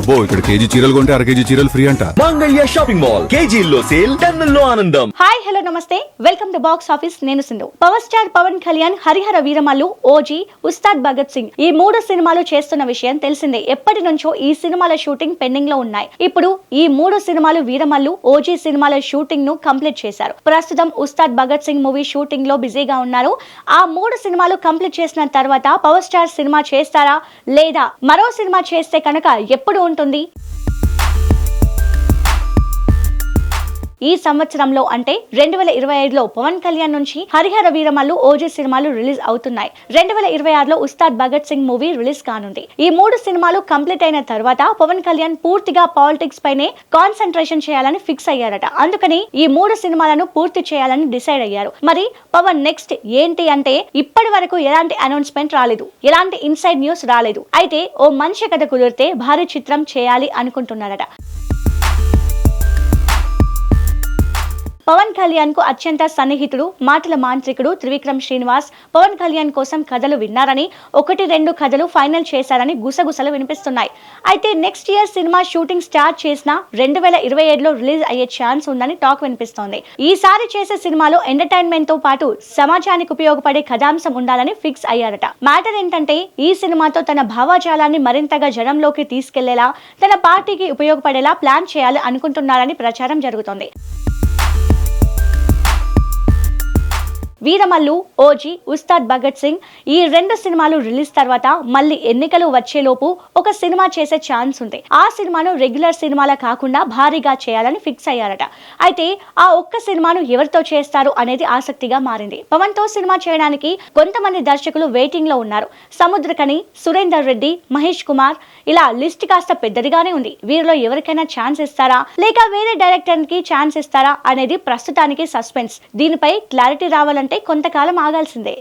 అబ్బో ఇక్కడ కేజీ చీరలు కొంటే అర కేజీ చీరలు ఫ్రీ అంట. Mangalya shopping mall. కేజీల్లో సేల్ టన్నుల్లో ఆనందం. హాయ్ హలో నమస్తే. Welcome to box office. నేను Sindhu. Power star Pawan Kalyan Harihara Veeramallu OG Ustaad Bhagat Singh ఈ మూడు సినిమాలు చేస్తున్న విషయం తెలిసిందే. ఎప్పటి నుంచో ఈ సినిమాల షూటింగ్ పెండింగ్లో ఉన్నాయి. ఇప్పుడు ఈ మూడు సినిమాలు వీరమల్లు ఓజీ సినిమాల షూటింగ్ను కంప్లీట్ చేశారు. ప్రస్తుతం ఉస్తాద్ భగత్ సింగ్ మూవీ షూటింగ్లో బిజీగా ఉన్నారు. ఆ మూడు సినిమాలు కంప్లీట్ చేసిన తర్వాత పవర్ స్టార్ సినిమా చేస్తారా? లేదా మరో సినిమా చేస్తే కనుక ఎప్పుడు ఉంటుంది. ఈ సంవత్సరంలో అంటే రెండు వేల ఇరవై ఐదులో పవన్ కళ్యాణ్ నుంచి హరిహర వీరమల్లు ఓజీ సినిమాలు రిలీజ్ అవుతున్నాయి. రెండు వేల ఇరవై ఆరులో ఉస్తాద్ భగత్ సింగ్ మూవీ రిలీజ్ కానుంది. ఈ మూడు సినిమాలు కంప్లీట్ అయిన తర్వాత పవన్ కళ్యాణ్ పూర్తిగా పాలిటిక్స్ పైనే కాన్సన్ట్రేషన్ చేయాలని ఫిక్స్ అయ్యారట. అందుకని ఈ మూడు సినిమాలను పూర్తి చేయాలని డిసైడ్ అయ్యారు. మరి పవన్ నెక్స్ట్ ఏంటి అంటే ఇప్పటి వరకు ఎలాంటి అనౌన్స్మెంట్ రాలేదు. ఎలాంటి ఇన్సైడ్ న్యూస్ రాలేదు. అయితే ఓ మంచి కథ కుదిరితే భారీ చిత్రం చేయాలి అనుకుంటున్నారట. పవన్ కళ్యాణ్కు అత్యంత సన్నిహితుడు మాటల మాంత్రికుడు త్రివిక్రమ్ శ్రీనివాస్. పవన్ కళ్యాణ్ కోసం కథలు విన్నారని ఒకటి రెండు కథలు ఫైనల్ చేశారని గుసగుసలు వినిపిస్తున్నాయి. అయితే నెక్స్ట్ ఇయర్ సినిమా షూటింగ్ స్టార్ట్ చేసిన రెండు వేల ఇరవై ఏడులో రిలీజ్ అయ్యే ఛాన్స్ ఉందని టాక్ వినిపిస్తోంది. ఈసారి చేసే సినిమాలో ఎంటర్టైన్మెంట్తో పాటు సమాజానికి ఉపయోగపడే కథాంశం ఉండాలని ఫిక్స్ అయ్యారట. మ్యాటర్ ఏంటంటే ఈ సినిమాతో తన భావాజాలాన్ని మరింతగా జనంలోకి తీసుకెళ్ళేలా తన పార్టీకి ఉపయోగపడేలా ప్లాన్ చేయాలి అనుకుంటున్నారని ప్రచారం జరుగుతోంది. వీరమల్లు ఓజీ ఉస్తాద్ భగత్ సింగ్ ఈ రెండు సినిమాలు రిలీజ్ తర్వాత మళ్ళీ ఎన్నికలు వచ్చేలోపు ఒక సినిమా చేసే ఛాన్స్ ఉంది. ఆ సినిమాను రెగ్యులర్ సినిమాల కాకుండా భారీగా చేయాలని ఫిక్స్ అయ్యారట. అయితే ఆ ఒక్క సినిమాను ఎవరితో చేస్తారు అనేది ఆసక్తిగా మారింది. పవన్తో సినిమా చేయడానికి కొంతమంది దర్శకులు వెయిటింగ్లో ఉన్నారు. సముద్రకని సురేందర్ రెడ్డి మహేష్ కుమార్ ఇలా లిస్ట్ కాస్త పెద్దదిగానే ఉంది. వీరిలో ఎవరికైనా ఛాన్స్ ఇస్తారా? లేక వేరే డైరెక్టర్కి ఛాన్స్ ఇస్తారా? అనేది ప్రస్తుతానికి సస్పెన్స్. దీనిపై క్లారిటీ అంటే కొంతకాలం ఆగాల్సిందే.